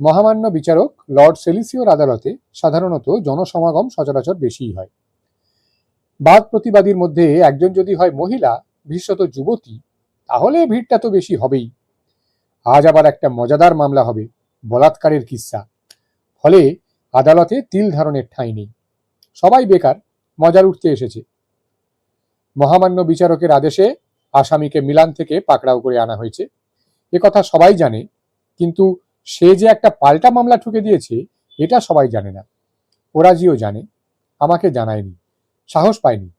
মহামান্য বিচারক লর্ড সেলিসিওর আদালতে সাধারণত জনসমাগম সচরাচর বেশিই হয়। বাদ প্রতিবাদীর মধ্যে একজন যদি হয় মহিলা বিশেষত যুবতী, তাহলে ভিড়টা তো বেশি হবেই। আজ আবার একটা মজাদার মামলা হবে, বলাৎকারের কিস্সা। ফলে আদালতে তিল ধারণের ঠাঁই নেই। সবাই বেকার, মজার উঠতে এসেছে। মহামান্য বিচারকের আদেশে আসামিকে মিলান থেকে পাকড়াও করে আনা হয়েছে। কথা সবাই জানে, কিন্তু সে যে একটা পাল্টা মামলা ঠুকে দিয়েছে, এটা সবাই জানে না। ওরাজিও জানে, আমাকে জানায়নি, সাহস পায়নি।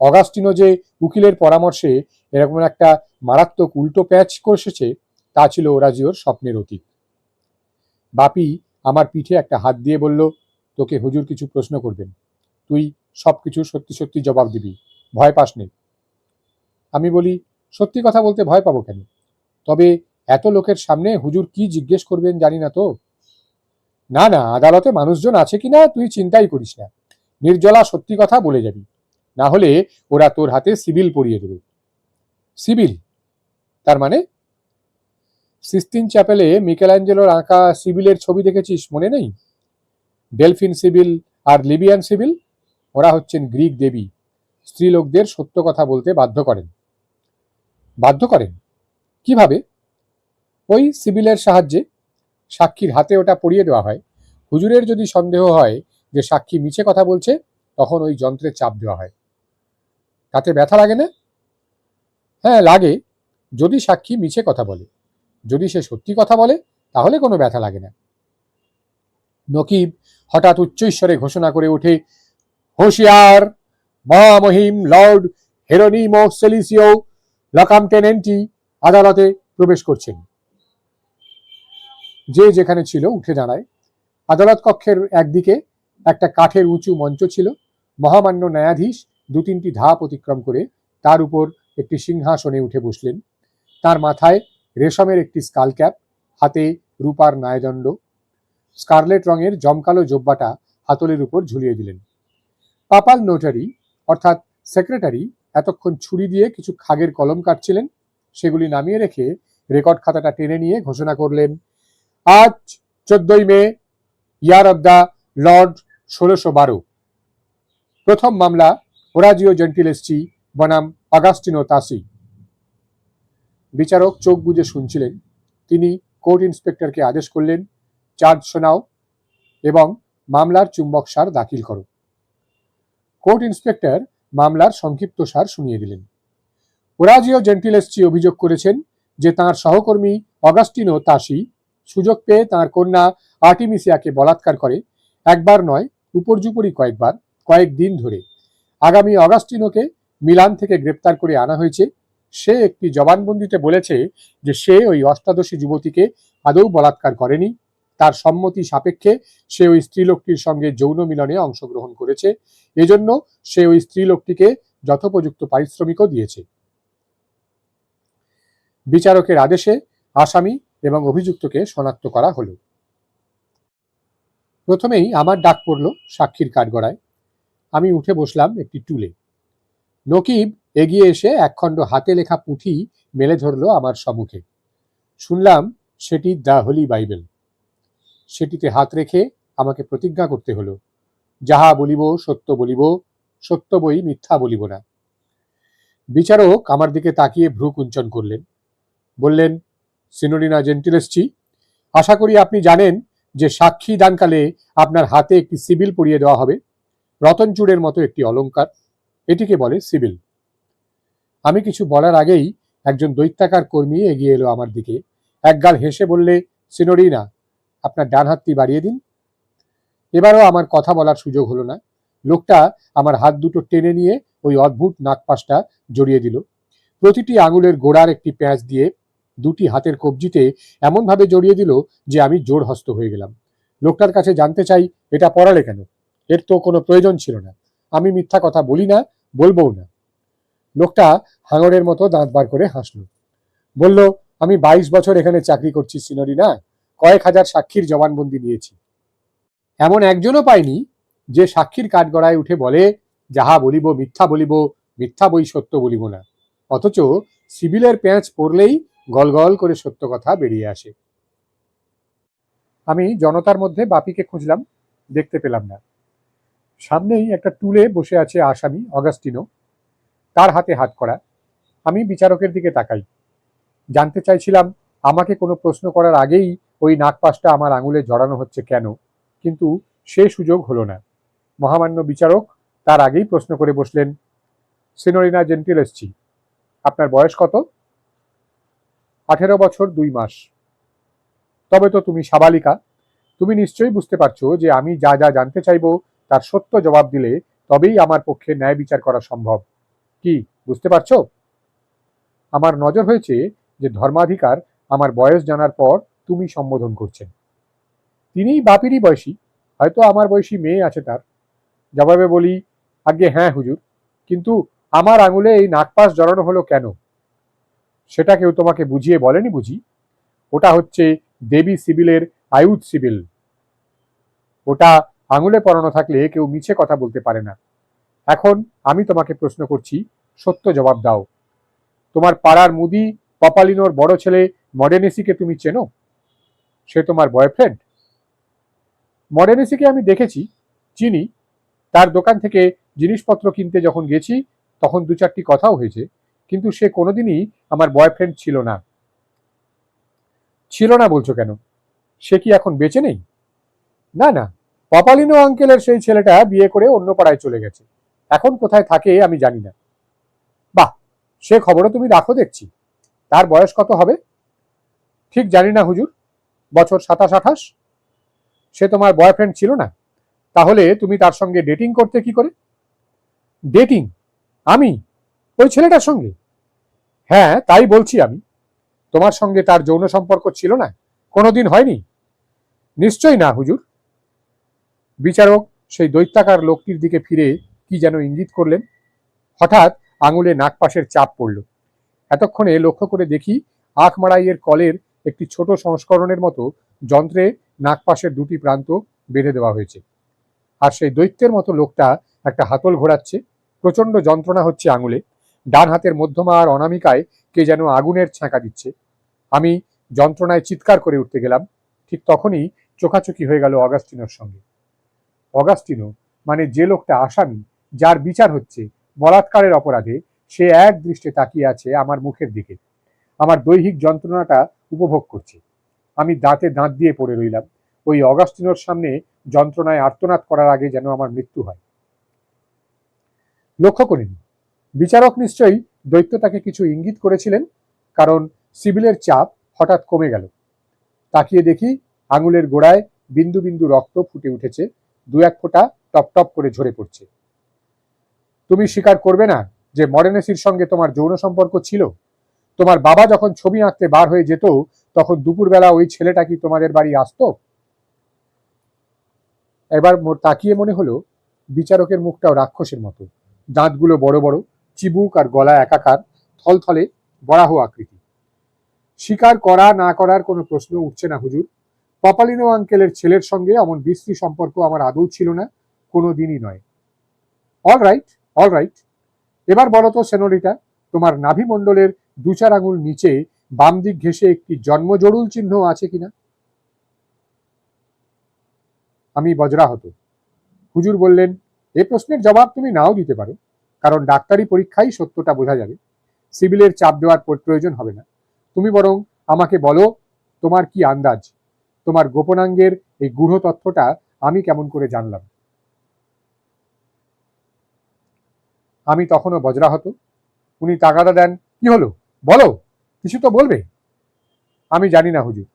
অগাস্টিনো যে উকিলের পরামর্শে এরকম একটা মারাত্মক উল্টো প্যাচ কষেছে, তা ছিল ওরাজিওর স্বপ্নের অতীত। বাপি আমার পিঠে একটা হাত দিয়ে বলল, তোকে হুজুর কিছু প্রশ্ন করবেন। তুই সবকিছু সত্যি সত্যি জবাব দিবি। ভয় পাস নেই আমি বলি, সত্যি কথা বলতে ভয় পাবো কেন? তবে এত লোকের সামনে হুজুর কি জিজ্ঞেস করবেন জানি না তো? না না, আদালতে মানুষজন আছে কিনা তুই চিন্তাই করিস না। নির্জলা সত্যি কথা বলে যাবি। না হলে ওরা তোর হাতে সিভিল পরিয়ে দেবে। সিভিল তার মানে? সিস্তিন চ্যাপেলে মিকেলাঞ্জেলোর আঁকা সিভিলের ছবি দেখেছিস? মনে নেই? ডেলফিন সিভিল আর লিবিয়ান সিভিল ওরা হচ্ছেন গ্রিক দেবী। স্ত্রীলোকদের সত্য কথা বলতে বাধ্য করেন। বাধ্য করেন? কীভাবে? ওই সিভিলের সাহায্যে সাক্ষীর হাতে ওটা পরিয়ে দেওয়া হয়। হুজুরের যদি সন্দেহ হয় যে সাক্ষী মিছে কথা বলছে, তখন ওই যন্ত্রে চাপ দেওয়া হয়। তাতে ব্যথা লাগে না? হ্যাঁ লাগে। যদি সাক্ষী মিছে কথা বলে, যদি সে সত্যি কথা বলে, তাহলে কোনো ব্যথা লাগে না। নকিব হঠাৎ উচ্চৈস্বরে ঘোষণা করে ওঠে, হোশিয়ার, মহামহিম লর্ড হেরোনিমো সেলিসিও লকাম টেনেন্টি আদালতে প্রবেশ করছেন। যে যেখানে ছিল উঠে দাঁড়ায়। আদালত কক্ষের একদিকে একটা কাঠের উঁচু মঞ্চ ছিল। মহামান্য ন্যায়াধীশ দু তিনটি ধাপ অতিক্রম করে তার উপর একটি সিংহাসনে উঠে বসলেন। তার মাথায় রেশমের একটি স্কাল ক্যাপ, হাতে রূপার নায়দণ্ড স্কারলেট রঙের জমকালো জব্বাটা হাতলের উপর ঝুলিয়ে দিলেন। পাপাল নোটারি, অর্থাৎ সেক্রেটারি, এতক্ষণ ছুরি দিয়ে কিছু খাগের কলম কাটছিলেন। সেগুলি নামিয়ে রেখে রেকর্ড খাতাটা টেনে নিয়ে ঘোষণা করলেন আজ চোদ্দই May, year of the lord ষোলোশো বারো। প্রথম মামলা ওরাজিও জেন্টিলেসচি বনাম আগাস্টিনো তাসি। বিচারক চোখ বুজে শুনছিলেন। তিনি কোর্ট ইন্সপেক্টরকে আদেশ করলেন, চার্জ শোনাও এবং মামলার চুম্বক সার দাখিল করো। কোর্ট ইন্সপেক্টর মামলার সংক্ষিপ্ত সার শুনিয়ে দিলেন। ওরাজিও জেন্টিলেসচি অভিযোগ করেছেন যে তাঁর সহকর্মী অগাস্টিনো তাসি সুযোগ পেয়ে তার কন্যা আর্টিমিসিয়াকে বলাৎকার করে, একবার নয়, উপর্যুপরি কয়েকবার কয়েকদিন ধরে। আগামী অগাস্টিনোকে মিলান থেকে গ্রেপ্তার করে আনা হয়েছে। সে একটি জবানবন্দিতে বলেছে যে সে ওই অষ্টাদশী যুবতীকে আদৌ বলাৎকার করেনি। তার সম্মতি সাপেক্ষে সে ওই স্ত্রীলোকটির সঙ্গে যৌন মিলনে অংশগ্রহণ করেছে। এজন্য সে ওই স্ত্রীলোকটিকে যথোপযুক্ত পারিশ্রমিকও দিয়েছে। বিচারকের আদেশে আসামি এবং অভিযুক্তকে শনাক্ত করা হলো। প্রথমেই আমার ডাক পড়ল সাক্ষীর কাঠগড়ায়। আমি উঠে বসলাম একটি টুলে। নকিব এগিয়ে এসে একখণ্ড হাতে লেখা পুঁথি মেলে ধরল আমার সম্মুখে। শুনলাম সেটি দ্য হোলি বাইবেল। সেটিতে হাত রেখে আমাকে প্রতিজ্ঞা করতে হলো, যাহা বলিব, সত্য বলিব, সত্য বই মিথ্যা বলিব না। বিচারক আমার দিকে তাকিয়ে ভ্রু কুঞ্চন করলেন। বললেন সিনোরিনা জেন্টিলেসচি। আশা করি আপনি জানেন যে সাক্ষী দানকালে আপনার হাতে একটি সিবিল পরিয়ে দেওয়া হবে। রতনচূড়ের মতো একটি অলঙ্কার এটিকে বলে সিবিল। আমি কিছু বলার আগেই একজন দৈত্যাকার কর্মী এগিয়ে এলো আমার দিকে। একগাল হেসে বললে সিনোরিনা আপনার ডান হাতটি বাড়িয়ে দিন। এবারও আমার কথা বলার সুযোগ হলো না। লোকটা আমার হাত দুটো টেনে নিয়ে ওই অদ্ভুত নাকপাশটা জড়িয়ে দিল। প্রতিটি আঙুলের গোড়ার একটি প্যাঁচ দিয়ে দুটি হাতের কবজিতে এমনভাবে জড়িয়ে দিল যে আমি জোর হস্ত হয়ে গেলাম। লোকটার কাছে জানতে চাই, এটা পড়ালে কেন? এর তো কোনো প্রয়োজন ছিল না। আমি মিথ্যা কথা বলি না, বলবও না। লোকটা হাঙরের মতো দাঁত বার করে হাসলো। বলল, আমি বাইশ বছর এখানে চাকরি করছি, সিনরি না। কয়েক হাজার সাক্ষীর জবানবন্দি দিয়েছি এমন একজনও পাইনি যে সাক্ষীর কাঠগড়ায় উঠে বলে, যাহা বলিব মিথ্যা বলিব, মিথ্যা বই সত্য বলিব না। অথচ সিভিলের প্যাঁচ পড়লেই গল গল করে সত্য কথা বেরিয়ে আসে। আমি জনতার মধ্যে বাপিকে খুঁজলাম, দেখতে পেলাম না। সামনেই একটা টুলে বসে আছে আসামি অগাস্টিনো। তার হাতে হাত করা। আমি বিচারকের দিকে তাকাই। জানতে চাইছিলাম, আমাকে কোনো প্রশ্ন করার আগেই ওই নাকপাশটা আমার আঙুলে জড়ানো হচ্ছে কেন? কিন্তু সে সুযোগ হলো না। মহামান্য বিচারক তার আগেই প্রশ্ন করে বসলেন, সিনোরিনা জেন্টিল এসছি। আপনার বয়স কত? আঠেরো বছর দুই মাস। তবে তো তুমি সাবালিকা। তুমি নিশ্চয়ই বুঝতে পারছ যে আমি যা যা জানতে চাইব তার সত্য জবাব দিলে তবেই আমার পক্ষে ন্যায় বিচার করা সম্ভব। কি, বুঝতে পারছ? আমার নজর হয়েছে যে ধর্মাধিকার আমার বয়স জানার পর তুমি সম্বোধন করছেন তিনিই বাপিরই বয়সী। হয়তো আমার বয়সী মেয়ে আছে তার। জবাবে বলি আগে হ্যাঁ হুজুর। কিন্তু আমার আঙুলে এই নাকপাশ জড়ানো হলো কেন? সেটা কেউ তোমাকে বুঝিয়ে বলেনি বুঝি? ওটা হচ্ছে দেবী সিবিলের আয়ুধ সিবিল। ওটা আঙুলে পরানো থাকলে কেউ মিছে কথা বলতে পারে না। এখন আমি তোমাকে প্রশ্ন করছি, সত্য জবাব দাও। তোমার পাড়ার মুদি পপালিনোর বড় ছেলে মডেনেসিকে তুমি চেনো? সে তোমার বয়ফ্রেন্ড? মডেনেসিকে আমি দেখেছি, চিনি। তার দোকান থেকে জিনিসপত্র কিনতে যখন গেছি, তখন দু চারটি কথাও হয়েছে। কিন্তু সে কোনোদিনই আমার বয়ফ্রেন্ড ছিল না। ছিল না বলছো কেন? সে কি এখন বেঁচে নেই? না না। পপালিনো আঙ্কেলের সেই ছেলেটা বিয়ে করে অন্য পাড়ায় চলে গেছে। এখন কোথায় থাকে আমি জানি না। বাহ, সে খবরও তুমি রাখো দেখছি। তার বয়স কত হবে? ঠিক জানি না হুজুর। বছর সাতাশ আঠাশ? সে তোমার বয়ফ্রেন্ড ছিল না। তাহলে তুমি তার সঙ্গে ডেটিং করতে কি করে? ডেটিং আমি? ওই ছেলেটার সঙ্গে? হ্যাঁ তাই বলছি আমি। তোমার সঙ্গে তার যৌন সম্পর্ক ছিল না? কোনোদিন হয়নি? নিশ্চয়ই না, হুজুর। বিচারক সেই দৈত্যাকার লোকটির দিকে ফিরে কি যেন ইঙ্গিত করলেন। হঠাৎ আঙুলে নাকপাশের চাপ পড়ল। এতক্ষণে লক্ষ্য করে দেখি আখ মারাইয়ের কলের একটি ছোট সংস্করণের মতো যন্ত্রে নাকপাশের দুটি প্রান্ত বেঁধে দেওয়া হয়েছে। আর সেই দৈত্যের মতো লোকটা একটা হাতল ঘোরাচ্ছে। প্রচণ্ড যন্ত্রণা হচ্ছে আঙুলে। ডান হাতের মধ্যমা আর অনামিকায় কে যেন আগুনের ছ্যাঁকা দিচ্ছে। আমি যন্ত্রণায় চিৎকার করে উঠতে গেলাম। ঠিক তখনই চোখাচোখি হয়ে গেল অগাস্টিনোর সঙ্গে। অগাস্টিনো মানে যে লোকটা আসামি, যার বিচার হচ্ছে বলাৎকারের অপরাধে, সে এক দৃষ্টে তাকিয়ে আছে আমার মুখের দিকে। আমার দৈহিক যন্ত্রণাটা উপভোগ করছে। আমি দাঁতে দাঁত দিয়ে পড়ে রইলাম। ওই অগাস্টিনোর সামনে যন্ত্রণায় আর্তনাদ করার আগে যেন আমার মৃত্যু হয়। লক্ষ্য করিনি বিচারক নিশ্চয়ই দৈত্যতাকে কিছু ইঙ্গিত করেছিলেন, কারণ সিবিলের চাপ হঠাৎ কমে গেল। তাকিয়ে দেখি আঙুলের গোড়ায় বিন্দু বিন্দু রক্ত ফুটে উঠেছে, দু এক ফোঁটা টপ টপ করে ঝরে পড়ছে। তুমি স্বীকার করবে না যে মডেনেসির সঙ্গে তোমার যৌন সম্পর্ক ছিল? তোমার বাবা যখন ছবি আঁকতে বার হয়ে যেত, তখন দুপুরবেলা ওই ছেলেটা কি তোমাদের বাড়ি আসতো? এবার তাকিয়ে মনে হলো, বিচারকের মুখটাও রাক্ষসের মতো। দাঁতগুলো বড় বড় চিবুক আর গলা একাকার, থলথলে বরাহ আকৃতি। স্বীকার করা না করার কোনো প্রশ্ন উঠছে না, হুজুর। পপালিনো আঙ্কেলের ছেলের সঙ্গে এমন বিশ্রী সম্পর্ক আমার আদৌ ছিল না, কোনো দিনই নয়। অল রাইট অল রাইট এবার বলো তো, সেনোরিটা, তোমার নাভিমণ্ডলের দু চার আঙুল নিচে বাম দিক ঘেসে একটি জন্মজরুল চিহ্ন আছে কিনা? আমি বজ্রাহত। হুজুর বললেন, এ প্রশ্নের জবাব তুমি নাও দিতে পারো। কারণ ডাক্তারি পরীক্ষাই সত্যটা বোঝা যাবে। সিভিলের চাপ দেওয়ার প্রয়োজন হবে না। তুমি বরং আমাকে বলো, তোমার কি আন্দাজ? তোমার গোপনাঙ্গের এই গূঢ় তথ্যটা আমি কেমন করে জানলাম? আমি তখনও বজ্রাহত। উনি তাগাদা দেন, কি হলো? বলো, কিছু তো বলবে? আমি জানি না, হুজুর।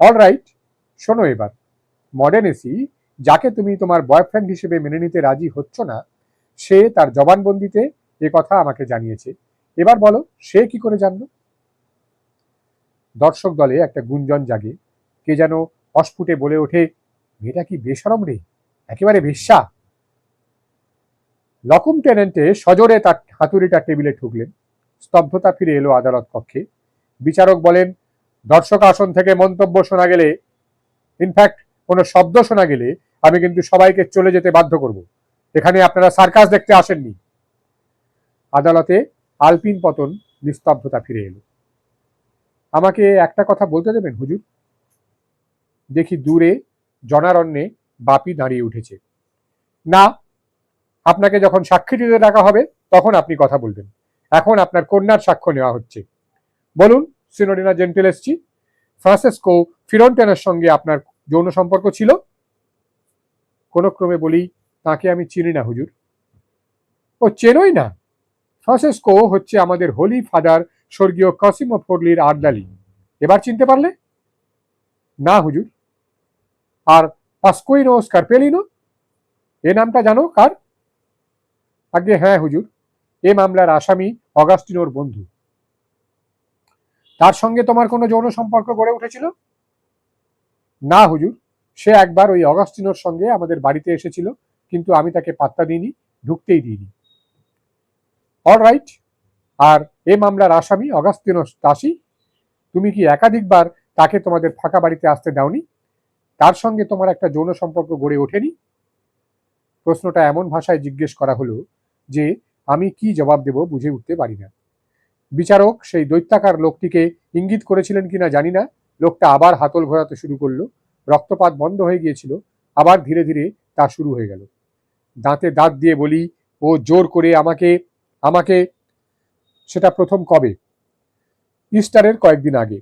অল রাইট শোনো এবার। মডার্ন এসি, যাকে তুমি তোমার বয়ফ্রেন্ড হিসেবে মেনে নিতে রাজি হচ্ছ না সে তার জবানবন্দিতে এ কথা আমাকে জানিয়েছে। এবার বলো, সে কি করে জানলো? দর্শক দলে একটা গুঞ্জন জাগে। কে যেন অস্ফুটে বলে ওঠে, মেয়েটা কি বেসরম রে? একেবারে বেশ্যা। লকুম টেনেন্টে সজোরে তার হাতুড়িটা টেবিলে ঠুকলেন। স্তব্ধতা ফিরে এলো আদালত কক্ষে। বিচারক বলেন, দর্শক আসন থেকে মন্তব্য শোনা গেলে, ইনফ্যাক্ট কোনো শব্দ শোনা গেলে আমি কিন্তু সবাইকে চলে যেতে বাধ্য করব। এখানে আপনারা সার্কাস দেখতে আসেননি। আদালতে আলপিন পতন নিস্তব্ধতা ফিরে এলো। আমাকে একটা কথা বলতে দেবেন, হুজুর? দেখি দূরে জনারণ্যে বাপি দাঁড়িয়ে উঠেছে। না, আপনাকে যখন সাক্ষী দিতে ডাকা হবে, তখন আপনি কথা বলবেন। এখন আপনার কন্যার সাক্ষ্য নেওয়া হচ্ছে। বলুন, সিনোডিনা জেন্টেল এসছি। ফ্রান্সেসকো ফিরন্টেনের সঙ্গে আপনার যৌন সম্পর্ক ছিল? কোনো ক্রমে বলি তাকে আমি চিনি না, হুজুর। ও চেনই না। ফ্রান্সেসকো হচ্ছে আমাদের হোলি ফাদার স্বর্গীয় কসিমো ফোরলির আর্দালি এবার চিনতে পারলে? না, হুজুর। আর পাসকোইনো স্কারপেলিনো এ নামটা জানো কার? আগে হ্যাঁ হুজুর, এ মামলার আসামি অগাস্টিনোর বন্ধু। তার সঙ্গে তোমার কোনো যৌন সম্পর্ক গড়ে উঠেছিল? না, হুজুর, সে একবার ওই অগাস্টিনোর সঙ্গে আমাদের বাড়িতে এসেছিল। কিন্তু আমি তাকে পাত্তা দিইনি, ঢুকতেই দিইনি। অল রাইট আর এ মামলার আসামি অগাস্তিনো দাসী, তুমি কি একাধিকবার তাকে তোমাদের ফাঁকা বাড়িতে আসতে দাওনি? তার সঙ্গে তোমার একটা যৌন সম্পর্ক গড়ে ওঠেনি? প্রশ্নটা এমন ভাষায় জিজ্ঞেস করা হলো যে আমি কি জবাব দেব বুঝে উঠতে পারি না। বিচারক সেই দৈত্যাকার লোকটিকে ইঙ্গিত করেছিলেন কিনা জানি না, লোকটা আবার হাতল ঘোরাতে শুরু করল, রক্তপাত বন্ধ হয়ে গিয়েছিল, আবার ধীরে ধীরে তা শুরু হয়ে গেল। দাঁতে দাঁত দিয়ে বলি, ও জোর করে আমাকে আমাকে, সেটা প্রথম কবে? ইস্টারের কয়েকদিন আগে।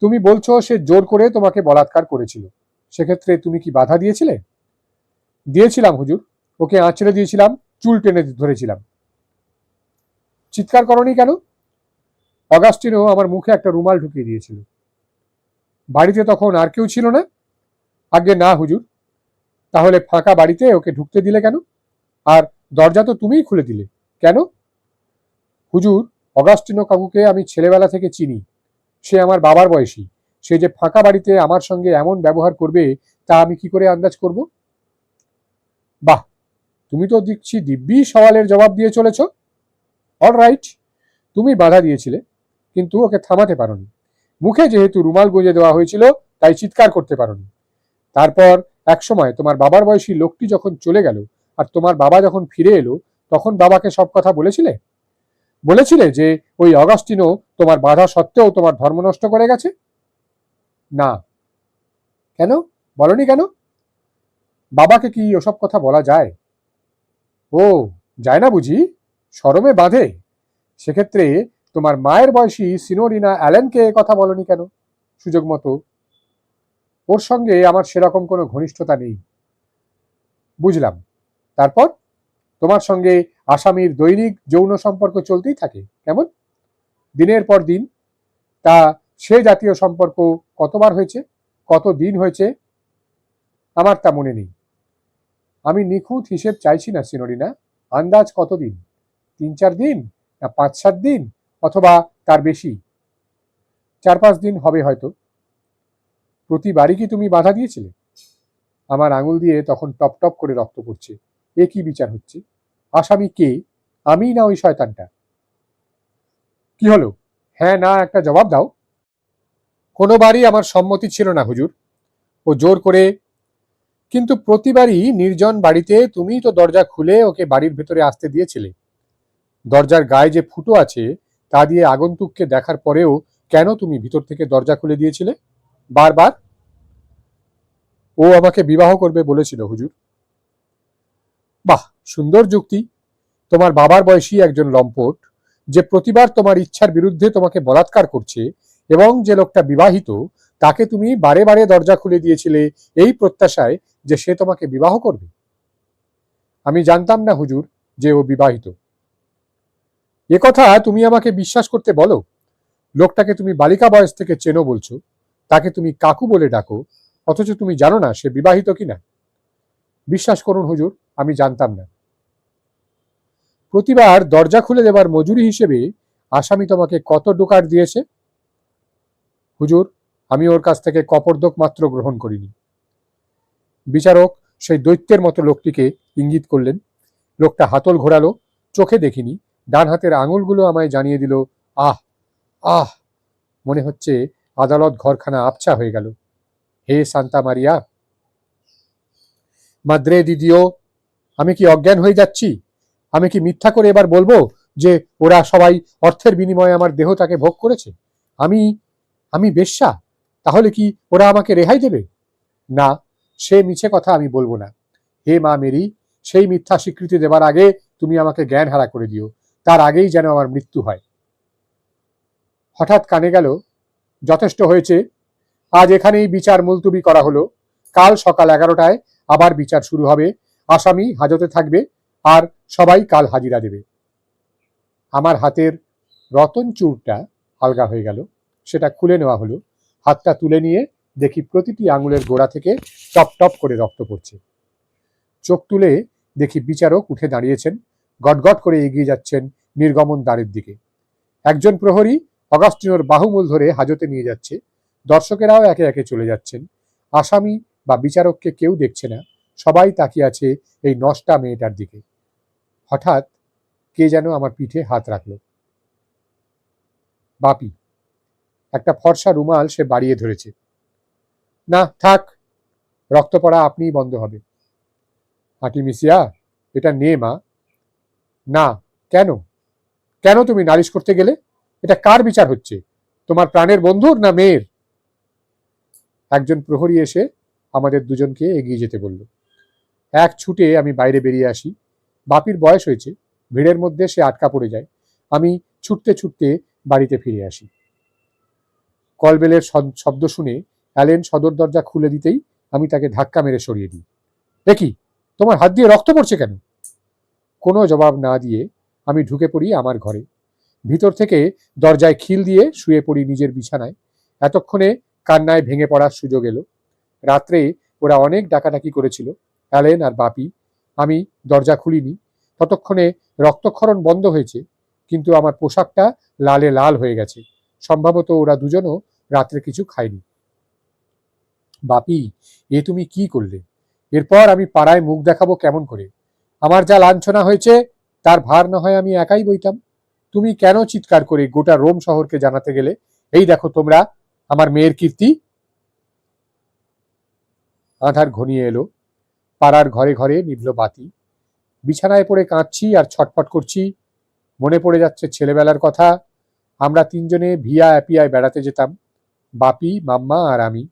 তুমি বলছো সে জোর করে তোমাকে বলাৎকার করেছিল। সেক্ষেত্রে তুমি কি বাধা দিয়েছিলে? দিয়েছিলাম, হুজুর। ওকে আঁচড়ে দিয়েছিলাম, চুল টেনে ধরেছিলাম। চিৎকার করনি কেন? অগাস্টিনও আমার মুখে একটা রুমাল ঢুকিয়ে দিয়েছিল। বাড়িতে তখন আর কেউ ছিল না? আগে না, হুজুর। তাহলে ফাঁকা বাড়িতে ওকে ঢুকতে দিলে কেন? আর দরজা তো তুমিই খুলে দিলে। কেন? হুজুর অগাস্টিনো কাকুকে আমি ছেলেবেলা থেকে চিনি। সে আমার বাবার বয়সী। সে যে ফাঁকা বাড়িতে আমার সঙ্গে এমন ব্যবহার করবে, তা আমি কি করে আন্দাজ করব? বাহ! তুমি তো দেখছি দিব্যি সওয়ালের জবাব দিয়ে চলেছ। অল রাইট তুমি বাধা দিয়েছিলে, কিন্তু ওকে থামাতে পারোনি। মুখে যেহেতু রুমাল গুঁজে দেওয়া হয়েছিল, তাই চিৎকার করতে পারোনি। তারপর একসময় তোমার বাবার বয়সী লোকটি যখন চলে গেল আর তোমার বাবা যখন ফিরে এলো, তখন বাবাকে সব কথা বলেছিলে? বলেছিলে যে ওই অগাস্টিনো তোমার বাধা সত্ত্বেও তোমার ধর্ম নষ্ট করে গেছে? না। কেন? বলনি কেন? বাবাকে কি ওসব কথা বলা যায়? ও, যায় না বুঝি? সরমে বাঁধে। সেক্ষেত্রে তোমার মায়ের বয়সী সিনোরিনা অ্যালেনকে কথা বলনি কেন? সুযোগ মতো ওর সঙ্গে আমার সেরকম কোনো ঘনিষ্ঠতা নেই। বুঝলাম। তারপর? তোমার সঙ্গে আসামির দৈনিক যৌন সম্পর্ক চলতেই থাকে, কেমন? দিনের পর দিন। তা সে জাতীয় সম্পর্ক কতবার হয়েছে? কত দিন হয়েছে? আমার তা মনে নেই। আমি নিখুঁত হিসেব চাইছি না সিনোরিনা আন্দাজ কতদিন তিন চার দিন? না, পাঁচ সাত দিন? অথবা তার বেশি? চার পাঁচ দিন হবে হয়তো। প্রতিবারই কি তুমি বাধা দিয়েছিলে? আমার আঙুল দিয়ে তখন টপ টপ করে রক্ত পড়ছে। এ কি বিচার হচ্ছে? আসামি কে? আমি না ওই শয়তানটা? কি হলো? হ্যাঁ না, একটা জবাব দাও। কোনোবারই আমার সম্মতি ছিল না, হুজুর। ও জোর করে, কিন্তু প্রতিবারই নির্জন বাড়িতে তুমিই তো দরজা খুলে ওকে বাড়ির ভেতরে আসতে দিয়েছিলে। দরজার গায়ে যে ফুটো আছে, তা দিয়ে আগন্তুককে দেখার পরেও কেন তুমি ভিতর থেকে দরজা খুলে দিয়েছিলে? বারবার। ও আমাকে বিবাহ করবে বলেছিল, হুজুর। বাহ, সুন্দর যুক্তি। তোমার বাবার বয়সী একজন লম্পট, যে প্রতিবার তোমার ইচ্ছার বিরুদ্ধে তোমাকে বলাৎকার করছে এবং যে লোকটা বিবাহিত, তাকে তুমি বারে বারে দরজা খুলে দিয়েছিলে এই প্রত্যাশায় যে সে তোমাকে বিবাহ করবে। আমি জানতাম না, হুজুর, যে ও বিবাহিত। এ কথা তুমি আমাকে বিশ্বাস করতে বলো। লোকটাকে তুমি বালিকা বয়স থেকে চেনো বলছো। তাকে তুমি কাকু বলে ডাকো, অথচ তুমি জানো না সে বিবাহিত কিনা। বিশ্বাস করুন হুজুর, আমি জানতাম না। প্রতিবার দরজা খুলে দেবার মজুরি হিসেবে আসামি তোমাকে কত ডোকার দিয়েছে? হুজুর, আমি ওর কাছ থেকে কপর্দক মাত্র গ্রহণ করিনি। বিচারক সেই দৈত্যের মতো লোকটিকে ইঙ্গিত করলেন। লোকটা হাতল ঘোরালো, চোখে দেখিনি ডান হাতের আঙুলগুলো আমায় জানিয়ে দিল, আহ আহ। মনে হচ্ছে আদালত ঘরখানা আবছা হয়ে গেল। হে সান্তা মারিয়া, মাদ্রে দিদিও, আমি কি অজ্ঞান হয়ে যাচ্ছি? আমি কি মিথ্যা করে এবার বলব যে ওরা সবাই অর্থের বিনিময়ে আমার দেহটাকে ভোগ করেছে? আমি আমি বেশ্যা, তাহলে কি ওরা আমাকে রেহাই দেবে? না, সে মিছে কথা আমি বলব না। হে মা মেরি, সেই মিথ্যা স্বীকৃতি দেবার আগে তুমি আমাকে জ্ঞান হারা করে দিও। তার আগেই যেন আমার মৃত্যু হয়। হঠাৎ কানে গেল যথেষ্ট হয়েছে। আজ এখানেই বিচার মুলতুবি করা হলো। কাল সকাল এগারোটায় আবার বিচার শুরু হবে। আসামি হাজতে থাকবে আর সবাই কাল হাজিরা দেবে। আমার হাতের রতন চূড়টা আলগা হয়ে গেল। সেটা খুলে নেওয়া হলো। হাতটা তুলে নিয়ে দেখি প্রতিটি আঙুলের গোড়া থেকে টপ টপ করে রক্ত পড়ছে। চোখ তুলে দেখি বিচারক উঠে দাঁড়িয়েছেন। গটগট করে এগিয়ে যাচ্ছেন নির্গমন দ্বারের দিকে। একজন প্রহরী অগাস্টিনোর বাহুমূল ধরে হাজতে নিয়ে যাচ্ছে। দর্শকেরাও একে একে চলে যাচ্ছেন। আসামি বা বিচারককে কেউ দেখছে না। সবাই তাকিয়ে আছে এই নষ্টা মেয়েটার দিকে। হঠাৎ কে যেন আমার পিঠে হাত রাখল। বাপি, একটা ফর্সা রুমাল সে বাড়িয়ে ধরেছে। না, থাক, রক্ত পড়া আপনিই বন্ধ হবে। হাঁটি মিসিয়া এটা নে মা। না, কেন? কেন তুমি নালিশ করতে গেলে? এটা কার বিচার হচ্ছে? তোমার প্রাণের বন্ধুর না মেয়ের? একজন প্রহরী এসে আমাদের দুজনকে এগিয়ে যেতে বলল। এক ছুটে আমি বাইরে বেরিয়ে আসি। বাপির বয়স হয়েছে। ভিড়ের মধ্যে সে আটকা পড়ে যায়। আমি ছুটতে ছুটতে বাড়িতে ফিরে আসি। কলবেলের শব্দ শুনে অ্যালেন সদর দরজা খুলে দিতেই আমি তাকে ধাক্কা মেরে সরিয়ে দিই। দেখি তোমার হাত দিয়ে রক্ত পড়ছে কেন? কোনো জবাব না দিয়ে আমি ঢুকে পড়ি আমার ঘরে। ভিতর থেকে দরজায় খিল দিয়ে শুয়ে পড়ি নিজের বিছানায়। এতক্ষণে কান্নায় ভেঙে পড়ার সুযোগ এলো। রাত্রে ওরা অনেক ডাকাডাকি করেছিল, অ্যালেন আর বাপি। আমি দরজা খুলিনি। ততক্ষণে রক্তক্ষরণ বন্ধ হয়েছে, কিন্তু আমার পোশাকটা লালে লাল হয়ে গেছে। সম্ভবত ওরা দুজনও রাত্রে কিছু খায়নি। বাপি, এ তুমি কি করলে? এরপর আমি পাড়ায় মুখ দেখাবো কেমন করে? আমার যা লাঞ্ছনা হয়েছে, তার ভার না হয় আমি একাই বইতাম। তুমি কেন চিৎকার করে গোটা রোম শহরকে জানাতে গেলে? এই দেখো তোমরা, আমার মেয়ের কীর্তি। আধার ঘনিয়ে এলো। পাড়ার ঘরে ঘরে নিভল বাতি। বিছানায় পড়ে কাঁদছি আর ছটফট করছি। মনে পড়ে যাচ্ছে ছেলেবেলার কথা। আমরা তিনজনে ভিয়া অ্যাপিয়ায় বেড়াতে যেতাম। বাপি, মাম্মা আর আমি।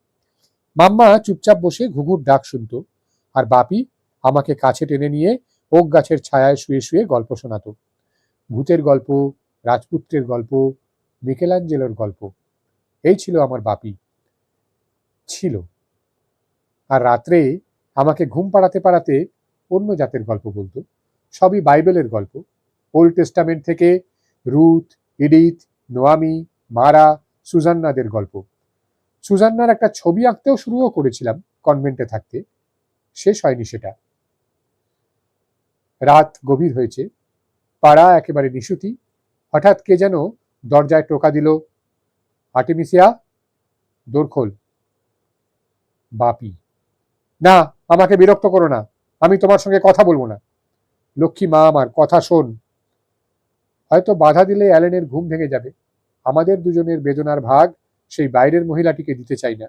মাম্মা চুপচাপ বসে ঘুঘুর ডাক শুনতো। আর বাপি আমাকে কাছে টেনে নিয়ে ওক গাছের ছায়ায় শুয়ে শুয়ে গল্প শোনাতো। ভূতের গল্প, রাজপুত্রের গল্প, মিকেলাঞ্জেলোর গল্প। এই ছিল আমার বাপি। ছিল। আর রাত্রে আমাকে ঘুম পাড়াতে পাড়াতে অন্য জাতের গল্প বলতো। সবই বাইবেলের গল্প। ওল্ড টেস্টামেন্ট থেকে রুথ, ইডিথ, নোয়ামি, মারা, সুজান্নাদের গল্প। সুজান্নার একটা ছবি আঁকতেও শুরুও করেছিলাম কনভেন্টে থাকতে। শেষ হয়নি সেটা। রাত গভীর হয়েছে। পাড়া একেবারে নিশুতি। হঠাৎ কে যেন দরজায় টোকা দিল আর্টেমিসিয়া দোর খোল। বাপি, না, আমাকে বিরক্ত করো না, আমি তোমার সঙ্গে কথা বলব না। লক্ষ্মী, মা, আমার কথা শোন। হয়তো বাধা দিলে অ্যালেনের ঘুম ভেঙে যাবে। আমাদের দুজনের বেদনার ভাগ সেই বাইরের মহিলাটিকে দিতে চাই না।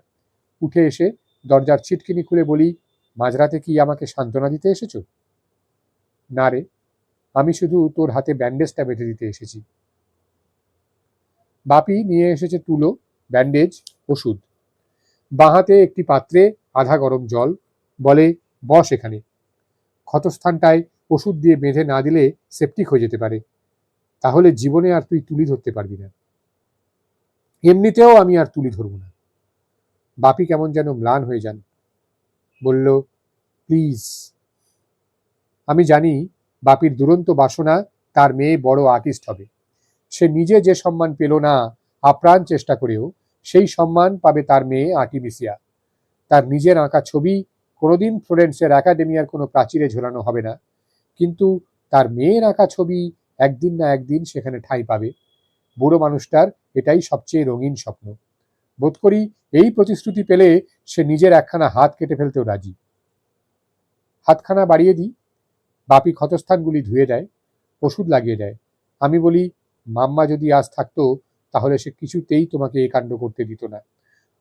উঠে এসে দরজার ছিটকিনি খুলে বলি, মাঝরাতে কি আমাকে সান্ত্বনা দিতে এসেছ? না রে। আমি শুধু তোর হাতে ব্যান্ডেজটা বেঁধে দিতে এসেছি। বাপি নিয়ে এসেছে তুলো, ব্যান্ডেজ, ওষুধ। বাঁহাতে একটি পাত্রে আধা গরম জল, বলে, বস এখানে। ক্ষতস্থানটায় ওষুধ দিয়ে বেঁধে না দিলে সেপটিক হয়ে যেতে পারে। তাহলে জীবনে আর তুই তুলি ধরতে পারবি না। এমনিতেও আমি আর তুলি ধরব না। বাপি কেমন যেন ম্লান হয়ে যান। বলল, প্লিজ। আমি জানি বাপির দুরন্ত বাসনা তার মেয়ে বড় আর্টিস্ট হবে। সে নিজে যে সম্মান পেল না, আপ্রাণ চেষ্টা করেও সেই সম্মান পাবে তার মেয়ে আর্টিমিসিয়া তার নিজের আঁকা ছবি কোনোদিন ফ্লোরেন্সের একাডেমিয়ার কোনো প্রাচীরে ঝোলানো হবে না। কিন্তু তার মেয়ের আঁকা ছবি একদিন না একদিন সেখানে ঠাঁই পাবে। বুড়ো মানুষটার এটাই সবচেয়ে রঙিন স্বপ্ন। বোধ করি এই প্রতিশ্রুতি পেলে সে নিজের একখানা হাত কেটে ফেলতেও রাজি। হাতখানা বাড়িয়ে দিই। বাপি ক্ষতস্থানগুলি ধুয়ে দেয়, ওষুধ লাগিয়ে দেয়। আমি বলি, মাম্মা যদি আজ থাকতো, তাহলে সে কিছুতেই তোমাকে এই কাণ্ড করতে দিত না।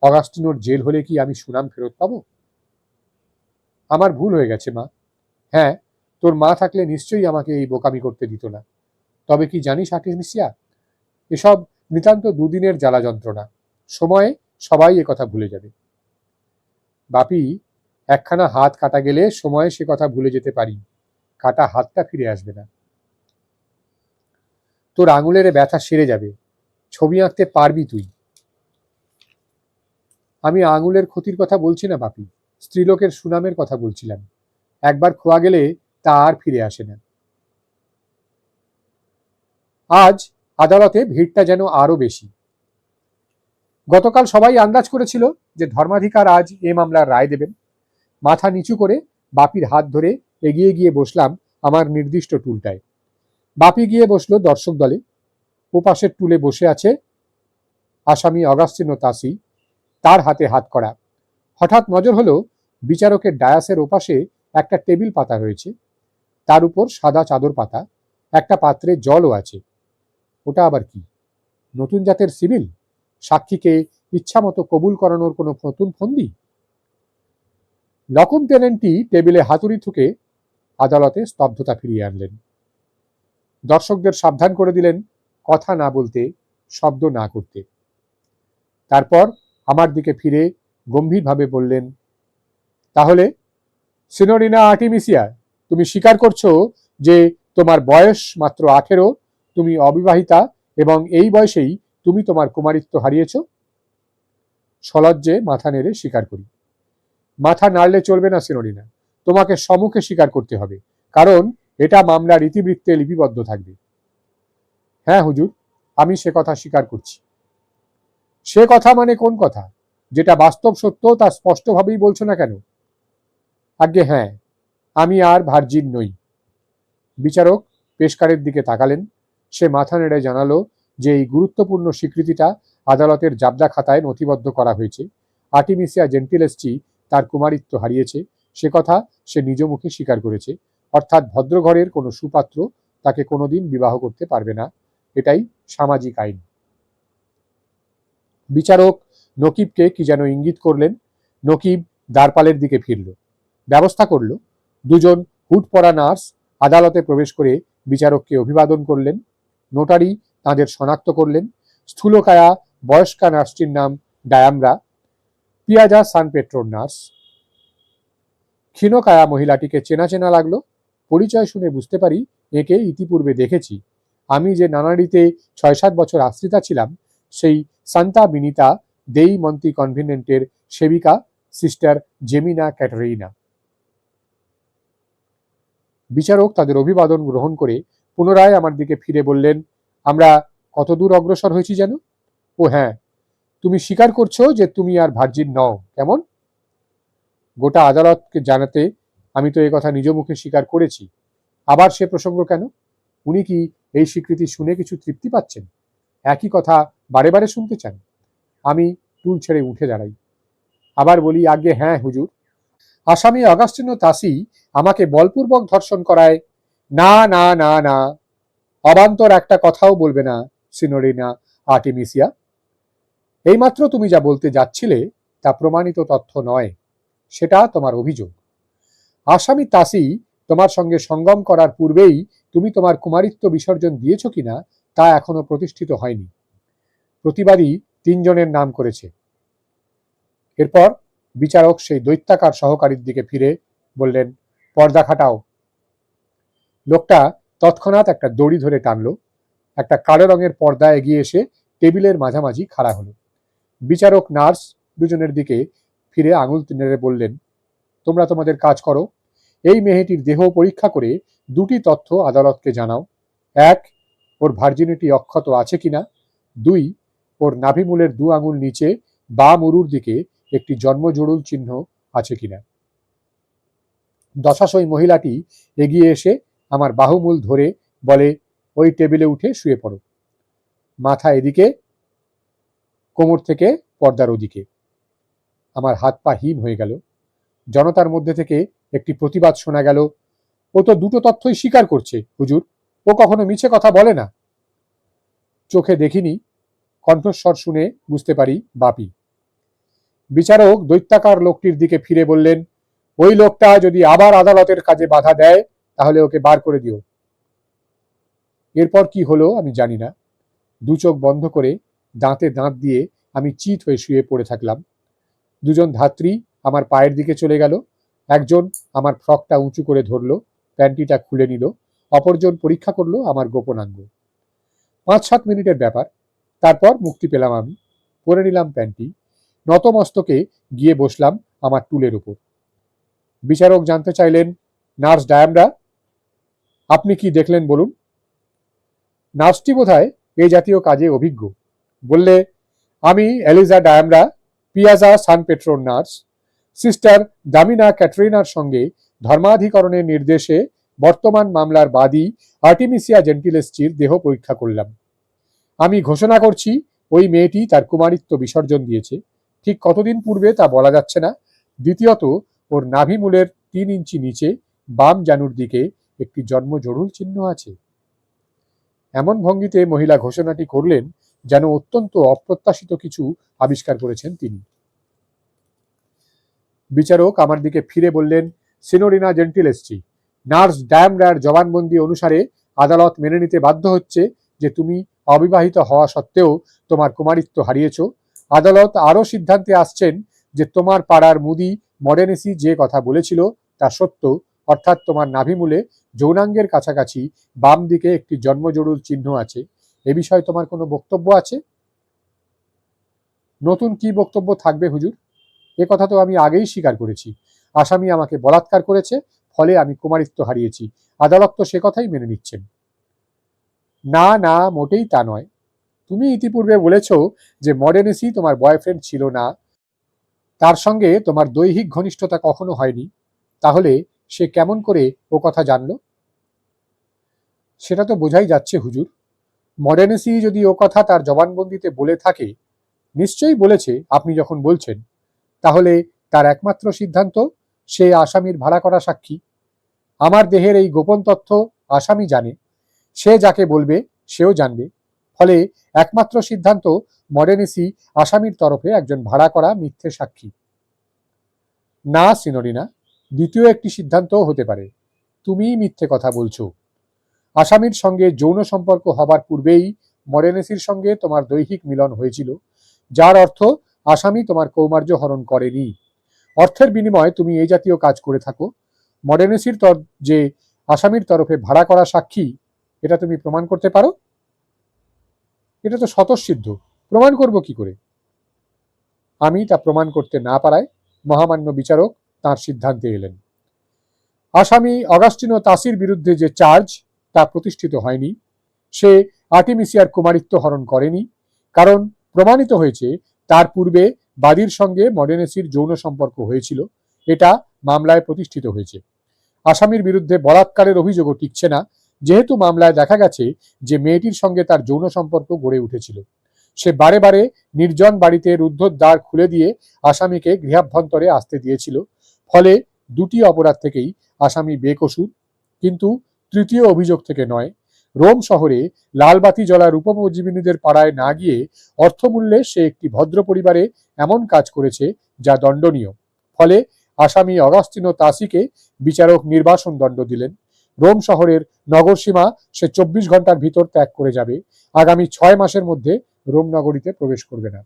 অগাস্টিনোর জেল হলে কি আমি সুনাম ফেরত পাব? আমার ভুল হয়ে গেছে, মা। হ্যাঁ তোর মা থাকলে নিশ্চয়ই আমাকে এই বোকামি করতে দিত না। তবে কি জানিস আর্টিমিসিয়া এসব নিতান্ত দুদিনের জ্বালা যন্ত্রণা। সময়ে সবাই এ কথা ভুলে যাবে। বাপি, একখানা হাত কাটা গেলে সময়ে সে কথা ভুলে যেতে পারি। কাটা হাতটা ফিরে আসবে না। তোর আঙুলের ব্যথা সেরে যাবে। ছবি আঁকতে পারবি তুই। আমি আঙুলের ক্ষতির কথা বলছি না, বাপি। স্ত্রীলোকের সুনামের কথা বলছিলাম। একবার খোয়া গেলে তা আর ফিরে আসে না। আজ আদালতে ভিড়টা যেন আরও বেশি। গতকাল সবাই আন্দাজ করেছিল যে ধর্মাধিকার আজ এ মামলার রায় দেবেন। মাথা নিচু করে বাপির হাত ধরে এগিয়ে গিয়ে বসলাম আমার নির্দিষ্ট টুলটায়। বাপি গিয়ে বসল দর্শক দলে। ওপাশের টুলে বসে আছে আসামি অগাস্তিনো তাসি। তার হাতে হাত করা। হঠাৎ নজর হলো বিচারকের ডায়াসের ওপাশে একটা টেবিল পাতা রয়েছে। তার উপর সাদা চাদর পাতা, একটা পাত্রে জলও আছে। ওটা আবার কি? নতুন জাতের সিভিল? সাক্ষীকে ইচ্ছামতো কবুল করানোর কোনো নতুন ফন্দি? লকম টেনেন্টটি টেবিলে হাতুড়ি থুকে আদালতে স্তব্ধতা ফিরিয়ে আনলেন। দর্শকদের সাবধান করে দিলেন কথা না বলতে, শব্দ না করতে। তারপর আমার দিকে ফিরে গম্ভীরভাবে বললেন, তাহলে সিনোরিনা আর্টিমিসিয়া, তুমি স্বীকার করছ যে তোমার বয়স মাত্র আঠেরো, তুমি অবিবাহিতা এবং এই বয়সেই তুমি তোমার কুমারিত্ব হারিয়েছ? সলজ্জে মাথা নেড়ে স্বীকার করি। মাথা নাড়লে চলবে না সিনোরিনা তোমাকে সমুখে স্বীকার করতে হবে, কারণ এটা মামলার ইতিবৃত্তে লিপিবদ্ধ থাকবে। হ্যাঁ হুজুর, আমি সে কথা স্বীকার করছি। সে কথা মানে কোন কথা? যেটা বাস্তব সত্য তা স্পষ্টভাবেই বলছো না কেন? আজ্ঞে হ্যাঁ আমি আর ভার্জিন নই। বিচারক পেশকারের দিকে তাকালেন। সে মাথা নেড়ে জানালো যে এই গুরুত্বপূর্ণ স্বীকৃতিটা আদালতের জাবদা খাতায় নথিবদ্ধ করা হয়েছে। আর্টিমিসিয়া জেন্টিলেসটি তার কুমারিত্ব হারিয়েছে। সে কথা সে নিজ মুখে স্বীকার করেছে। অর্থাৎ ভদ্রঘরের কোনো সুপাত্র তাকে কোনোদিন বিবাহ করতে পারবে না। এটাই সামাজিক আইন। বিচারক নকিবকে কি যেন ইঙ্গিত করলেন। নকিব দ্বারপালের দিকে ফিরল। ব্যবস্থা করল। দুজন হুট পরা নার্স আদালতে প্রবেশ করে বিচারককে অভিবাদন করলেন। নোটারি তাঁদের শনাক্ত করলেন। স্থূলকায়া বয়স্কা নার্সটির নাম ডায়ামরা। পিয়াজা সান পেট্রোর নার্স। ক্ষীণকায়া মহিলাটিকে চেনা চেনা লাগল। পরিচয় শুনে বুঝতে পারি একে ইতিপূর্বে দেখেছি। আমি যে নানারিতে ছয় সাত বছর আশ্রিতা ছিলাম, সেই সান্তা বিনিতা দেই মন্তি কনভেনেন্টের সেবিকা সিস্টার জেমিনা ক্যাটারিনা। বিচারক তাদের অভিবাদন গ্রহণ করে পুনরায় আমার দিকে ফিরে বললেন, আমরা কত দূর অগ্রসর হয়েছি যেন? ও হ্যাঁ তুমি স্বীকার করছ যে তুমি আর ভার্জিন নও। কেমন? গোটা আদালতকে জানাতে আমি তো এই কথা নিজ মুখে স্বীকার করেছি। আবার সে প্রসঙ্গ কেন? উনি কি এই স্বীকৃতি শুনে কিছু তৃপ্তি পাচ্ছেন? একই কথা বারে বারে শুনতে চান। আমি টুল ছেড়ে উঠে দাঁড়াই। আবার বলি আগে হ্যাঁ হুজুর। আসামি অগাস্টিনো তাসি আমাকে বলপূর্বক ধর্ষণ করায়। না না না না। অবান্তর একটা কথাও বলবে না সিনোরিনা আর্টিমিসিয়া। এইমাত্র তুমি যা বলতে যাচ্ছিলে, তা প্রমাণিত তথ্য নয়। সেটা তোমার অভিযোগ। আসামি তাসি তোমার সঙ্গে সঙ্গম করার পূর্বেই তুমি তোমার কুমারিত্ব বিসর্জন দিয়েছ কিনা, তা এখনও প্রতিষ্ঠিত হয়নি। প্রতিবাদী তিনজনের নাম করেছে। এরপর বিচারক সেই দৈত্যাকার সহকারীর দিকে ফিরে বললেন, পর্দা খাটাও। লোকটা তৎক্ষণাৎ একটা দড়ি ধরে টানলো। একটা কালো রঙের পর্দা এগিয়ে এসে টেবিলের মাঝামাঝি খাড়া হলো। বিচারক, নার্স দুজনের দিকে ফিরে আঙুল নেড়ে বললেন, তোমরা তোমাদের কাজ করো। এই মেয়েটির দেহ পরীক্ষা করে দুটি তথ্য আদালতকে জানাও। এক, ওর ভার্জিনিটি অক্ষত আছে কিনা? দুই, ওর নাভিমূলের দু আঙুল নিচে বা মরুর দিকে একটি জন্মজোড়ুল চিহ্ন আছে কিনা? দশাশয় মহিলাটি এগিয়ে এসে আমার বাহুমূল ধরে বলে, ওই টেবিলে উঠে শুয়ে পড়ো। মাথা এদিকে কোমর থেকে পর্দার ওদিকে। আমার হাত পা হিম হয়ে গেল। জনতার মধ্যে থেকে একটি প্রতিবাদ শোনা গেল। ও তো দুটো তথ্যই স্বীকার করছে, হুজুর। ও কখনো মিছে কথা বলে না। চোখে দেখিনি, কণ্ঠস্বর শুনে বুঝতে পারি বাপি। বিচারক দৈত্যাকার লোকটির দিকে ফিরে বললেন, ওই লোকটা যদি আবার আদালতের কাজে বাধা দেয়, তাহলে ওকে বার করে দিও। এরপর কি হলো আমি জানি না। দু চোখ বন্ধ করে দাঁতে দাঁত দিয়ে আমি চিত হয়ে শুয়ে পড়ে থাকলাম। দুজন ধাত্রী আমার পায়ের দিকে চলে গেল। একজন আমার ফ্রকটা উঁচু করে ধরলো, প্যান্টিটা খুলে নিল, অপরজন পরীক্ষা করল আমার গোপনাঙ্গ। পাঁচ সাত মিনিটের ব্যাপার। তারপর মুক্তি পেলাম আমি। পরে নিলাম প্যান্টি। নতমস্তকে গিয়ে বসলাম আমার টুলের উপর। বিচারক জানতে চাইলেন, নার্স ডায়ামরা, আপনি কি দেখলেন বলুন? নার্সটি বোধহয় এই জাতীয় কাজে অভিজ্ঞ। বললে, আমি এলিজা ডায়ামরা, পিয়াজা সান পেট্রোর নার্স, সিস্টার দামিনা ক্যাটরিনার সঙ্গে ধর্মাধিকরণের নির্দেশে বর্তমান মামলার বাদী আর্টিমিসিয়া জেন্টিলেসচির দেহ পরীক্ষা করলাম। আমি ঘোষণা করছি, ওই মেয়েটি তার কুমারিত্ব বিসর্জন দিয়েছে। ঠিক কতদিন পূর্বে তা বলা যাচ্ছে না। দ্বিতীয়ত, ওর নাভিমূলের তিন ইঞ্চি নিচে বাম জানুর দিকে একটি জন্ম জরুল চিহ্ন আছে। এমন ভঙ্গিতে মহিলা ঘোষণাটি করলেন যেন অত্যন্ত অপ্রত্যাশিত কিছু আবিষ্কার করেছেন তিনি। বিচারক আমার দিকে ফিরে বললেন, সিনোরিনা জেন্টিলেসচি, নার্স ডায়ামরার জবানবন্দি অনুসারে আদালত মেনে নিতে বাধ্য হচ্ছে যে তুমি অবিবাহিত হওয়া সত্ত্বেও তোমার কুমারিত্ব হারিয়েছ। আদালত আরও সিদ্ধান্তে আসছেন যে তোমার পাড়ার মুদি মডেনেসি যে কথা বলেছিল তা সত্য, অর্থাৎ তোমার নাভিমূলে যৌনাঙ্গের কাছাকাছি বাম দিকে একটি জন্মজরুল চিহ্ন আছে। এ বিষয়ে তোমার কোনো বক্তব্য আছে? নতুন কি বক্তব্য থাকবে হুজুর? এ কথা তো আমি আগেই স্বীকার করেছি। আসামি আমাকে বলাৎকার করেছে, ফলে আমি কুমারিত্ব হারিয়েছি। আদালত তো সে কথাই মেনে নিচ্ছেন। না না, মোটেই তা নয়। তুমি ইতিপূর্বে বলেছ যে মডেনেসি তোমার বয়ফ্রেন্ড ছিল না। তার সঙ্গে তোমার দৈহিক ঘনিষ্ঠতা কখনো হয়নি। তাহলে সে কেমন করে ও কথা জানল? সেটা তো বোঝাই যাচ্ছে হুজুর। মডেনেসি যদি ও কথা তার জবানবন্দিতে বলে থাকে, নিশ্চয়ই বলেছে, আপনি যখন বলছেন, তাহলে তার একমাত্র সিদ্ধান্ত সে আসামির ভাড়া করা সাক্ষী। আমার দেহের এই গোপন তথ্য আসামি জানে, সে যাকে বলবে, সেও জানবে। ফলে একমাত্র সিদ্ধান্ত মডেনেসি আসামির তরফে একজন ভাড়া করা মিথ্যে সাক্ষী। না, সিনোরিনা, দ্বিতীয় একটি সিদ্ধান্তও হতে পারে। তুমি মিথ্যে কথা বলছো। আসামির সঙ্গে যৌন সম্পর্ক হবার পূর্বেই মডেনেসির সঙ্গে তোমার দৈহিক মিলন হয়েছিল, যার অর্থ আসামি তোমার কৌমার্য হরণ করেনি। অর্থের বিনিময়ে তুমি এই জাতীয় কাজ করে থাকো। মডেনেসির তর, যে আসামির তরফে ভাড়া করা সাক্ষী, এটা তুমি প্রমাণ করতে পারো? এটা তো স্বতঃসিদ্ধ। প্রমাণ করব কি করে? আমি তা প্রমাণ করতে না পারায় মহামান্য বিচারক তার সিদ্ধান্তে এলেন। আসামি অগাস্টিনো তাসির বিরুদ্ধে যে চার্জ তা প্রতিষ্ঠিত হয়নি। সে আর্টিমিসিয়ার কুমারিত্ব হরণ করেনি। কারণ প্রমাণিত হয়েছে, তার পূর্বে বাদীর সঙ্গে মডেনেসির যৌন সম্পর্ক হয়েছিল। এটা মামলায় প্রতিষ্ঠিত হয়েছে। আসামির বিরুদ্ধে বলাৎকারের অভিযোগও টিকছে না। যেহেতু মামলায় দেখা গেছে যে মেয়েটির সঙ্গে তার যৌন সম্পর্ক গড়ে উঠেছিল। সে বারে বারে নির্জন বাড়িতে রুদ্ধর দ্বার খুলে দিয়ে আসামিকে গৃহাভ্যন্তরে আসতে দিয়েছিল। ফলে দুটি অপরাধ থেকেই আসামি বেকসুর। কিন্তু তৃতীয় অভিযোগ থেকে নয়, রোম শহরে লালবাতি জ্বলার উপজীবিনীদের পাড়ায় না গিয়ে অর্থমূল্যে সে একটি ভদ্র পরিবারে এমন কাজ করেছে যা দণ্ডনীয়। ফলে আসামি অগাস্তিনো তাসিকে বিচারক নির্বাসন দণ্ড দিলেন। রোম শহরের নগরসীমা সে চব্বিশ ঘণ্টার ভিতর ত্যাগ করে যাবে। আগামী ছয় মাসের মধ্যে রোম নগরীতে প্রবেশ করবে না।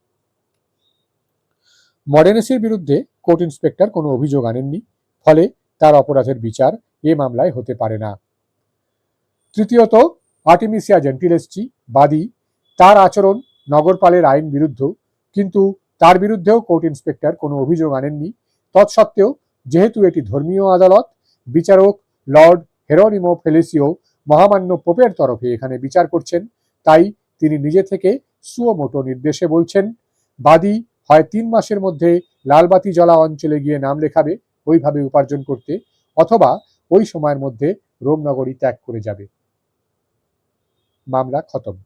মডেনেসির বিরুদ্ধে কোর্ট ইন্সপেক্টর কোনো অভিযোগ আনেননি। ফলে তার অপরাধের বিচার এ মামলায় হতে পারে না। তৃতীয়ত, আর্টিমিসিয়া জেন্টিলেসচি, বাদী। তার আচরণ নগরপালের আইন বিরুদ্ধ, কিন্তু তার বিরুদ্ধেও কোর্ট ইন্সপেক্টর কোনো অভিযোগ আনেননি। তৎসত্ত্বেও, যেহেতু এটি ধর্মীয় আদালত, বিচারক লর্ড হেরোনিমো ফেলিসিও মহামান্য পোপের তরফে এখানে বিচার করছেন, তাই তিনি নিজে থেকে সুয়োমোটো নির্দেশে বলছেন, বাদী হয় তিন মাসের মধ্যে লালবাতি জলা অঞ্চলে গিয়ে নাম লেখাবে, ওইভাবে উপার্জন করতে, অথবা ওই সময়ের মধ্যে রোমনগরী ত্যাগ করে যাবে। মামলা খতম।